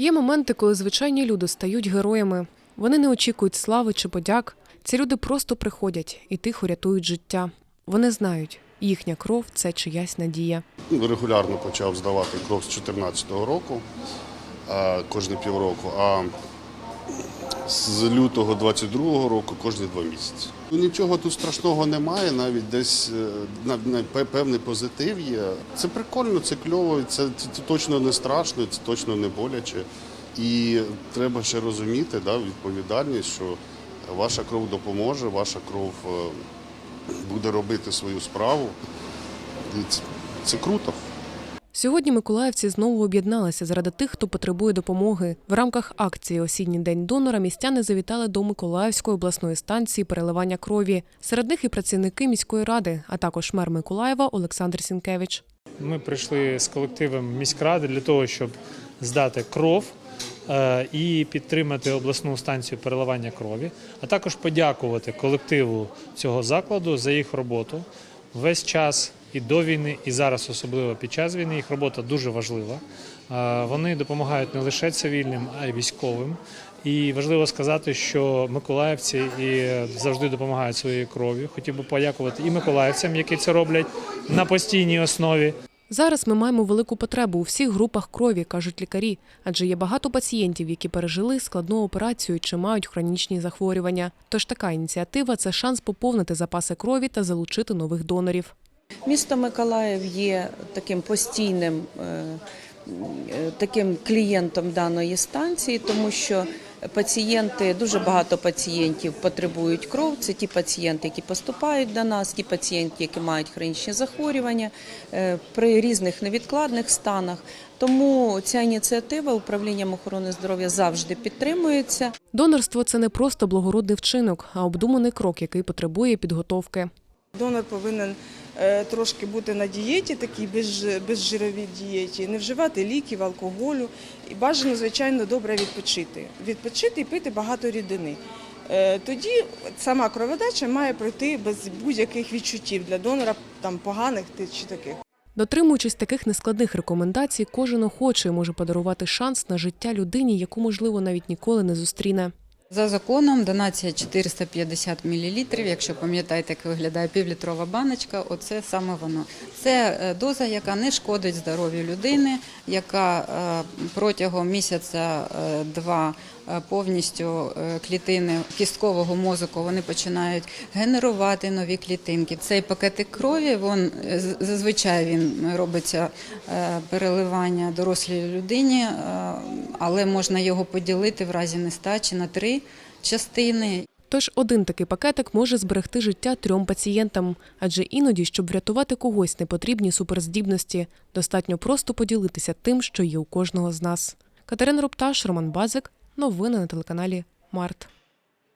Є моменти, коли звичайні люди стають героями. Вони не очікують слави чи подяк. Ці люди просто приходять і тихо рятують життя. Вони знають, їхня кров це чиясь надія. Регулярно почав здавати кров з 2014 року, кожні півроку, а з лютого 22 року кожні два місяці. Ну, Нічого тут страшного немає, навіть десь е, певний позитив є. Це прикольно, це кльово, це, це, це точно не страшно, це точно не боляче. І треба ще розуміти да, відповідальність, що ваша кров допоможе, ваша кров е, буде робити свою справу. Це, це круто. Сьогодні миколаївці знову об'єдналися заради тих, хто потребує допомоги. В рамках акції Осінній день донора містяни завітали до Миколаївської обласної станції переливання крові. Серед них і працівники міської ради, а також мер Миколаєва Олександр Сінкевич. Ми прийшли з колективом міськради для того, щоб здати кров е, і підтримати обласну станцію переливання крові, а також подякувати колективу цього закладу за їх роботу. Весь час і до війни, і зараз, особливо під час війни, їх робота дуже важлива. Е, Вони допомагають не лише цивільним, а й військовим. І важливо сказати, що миколаївці і завжди допомагають своєю кров'ю. Хотів би подякувати і миколаївцям, які це роблять на постійній основі. Зараз ми маємо велику потребу у всіх групах крові, кажуть лікарі, адже є багато пацієнтів, які пережили складну операцію чи мають хронічні захворювання. Тож така ініціатива це шанс поповнити запаси крові та залучити нових донорів. Місто Миколаїв є таким постійним е, е, таким клієнтом даної станції, тому що пацієнти, дуже багато пацієнтів потребують кров. Це ті пацієнти, які поступають до нас, ті пацієнти, які мають хронічні захворювання е, при різних невідкладних станах. Тому ця ініціатива управлінням охорони здоров'я завжди підтримується. Донорство це не просто благородний вчинок, а обдуманий крок, який потребує підготовки. Донор повинен трошки бути на дієті, такій без, безжировій дієті, не вживати ліків, алкоголю. І бажано, звичайно, добре відпочити. Відпочити і пити багато рідини. Е, Тоді сама кроводача має пройти без будь-яких відчуттів для донора, там поганих чи таких. Дотримуючись таких нескладних рекомендацій, кожен охочий може подарувати шанс на життя людині, яку можливо навіть ніколи не зустріне. За законом донація 450 мл, якщо пам'ятаєте, як виглядає півлітрова баночка, оце саме воно. Це е, доза, яка не шкодить здоров'ю людини, яка е, протягом повністю е, клітини кісткового мозку вони починають генерувати нові клітинки. Цей пакетик крові, він, зазвичай він робиться переливання дорослій людині, але можна його поділити в разі нестачі на три частини. Тож один такий пакетик може зберегти життя трьом пацієнтам, адже іноді, щоб врятувати когось, не потрібні суперздібності. Достатньо просто поділитися тим, що є у кожного з нас. Катерина Рупташ, Роман Базик. Новини на телеканалі Март.